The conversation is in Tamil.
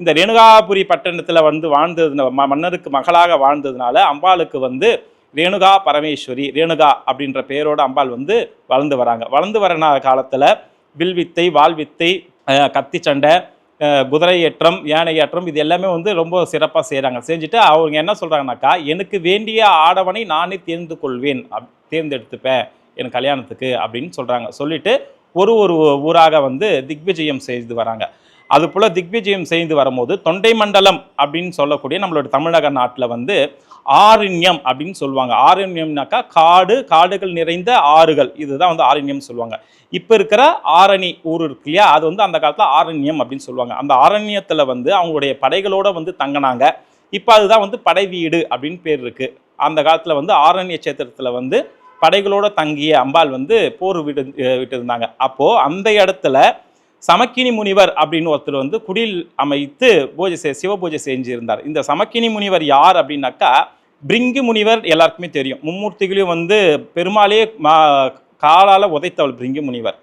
இந்த ரேணுகாபுரி பட்டணத்தில் வந்து வாழ்ந்தது ம- மன்னருக்கு மகளாக வாழ்ந்ததுனால அம்பாளுக்கு வந்து ரேணுகா பரமேஸ்வரி ரேணுகா அப்படின்ற பெயரோட அம்பாள் வந்து வளர்ந்து வராங்க. வளர்ந்து வர காலத்தில் வில்வித்தை வாழ்வித்தை கத்தி சண்டை குதிரை ஏற்றம் யானை ஏற்றம் இது எல்லாமே வந்து ரொம்ப சிறப்பாக செய்கிறாங்க செஞ்சுட்டு அவங்க என்ன சொல்கிறாங்கனாக்கா எனக்கு வேண்டிய ஆடவனை நானே தேர்ந்து கொள்வேன் அப் தேர்ந்தெடுத்துப்பேன் என் கல்யாணத்துக்கு அப்படின்னு சொல்கிறாங்க சொல்லிட்டு ஒரு ஒரு ஊராக வந்து திக்விஜயம் செய்து வராங்க. அது போல் திக்விஜயம் செய்து வரும்போது தொண்டை மண்டலம் அப்படின்னு சொல்லக்கூடிய நம்மளோட தமிழக நாட்டில் வந்து ஆரண்யம் அப்படின்னு சொல்லுவாங்க. ஆரண்யம்னாக்கா காடு காடுகள் நிறைந்த ஆறுகள். இதுதான் வந்து ஆரண்யம் சொல்லுவாங்க. இப்போ இருக்கிற ஆரணி ஊர் இருக்கு இல்லையா? அது வந்து அந்த காலத்தில் ஆரண்யம் அப்படின்னு சொல்லுவாங்க. அந்த ஆரண்யத்தில் வந்து அவங்களுடைய படைகளோடு வந்து தங்கினாங்க. இப்போ அதுதான் வந்து படை வீடு அப்படின்னு பேர் இருக்குது அந்த காலத்தில் வந்து ஆரண்ய சேத்திரத்தில் வந்து படைகளோட தங்கிய அம்பாள் வந்து போர் விட்டு விட்டு இருந்தாங்க அப்போது அந்த இடத்துல சமக்கினி முனிவர் அப்படின்னு ஒருத்தர் வந்து குடில் அமைத்து பூஜை செய் சிவ பூஜை செஞ்சிருந்தார். இந்த சமக்கினி முனிவர் யார் அப்படின்னாக்கா பிரிங்கி முனிவர் எல்லாருக்குமே தெரியும். மும்மூர்த்திகளையும் வந்து பெருமாளே மா காலால் உதைத்தவள் பிரிங்கி முனிவர்.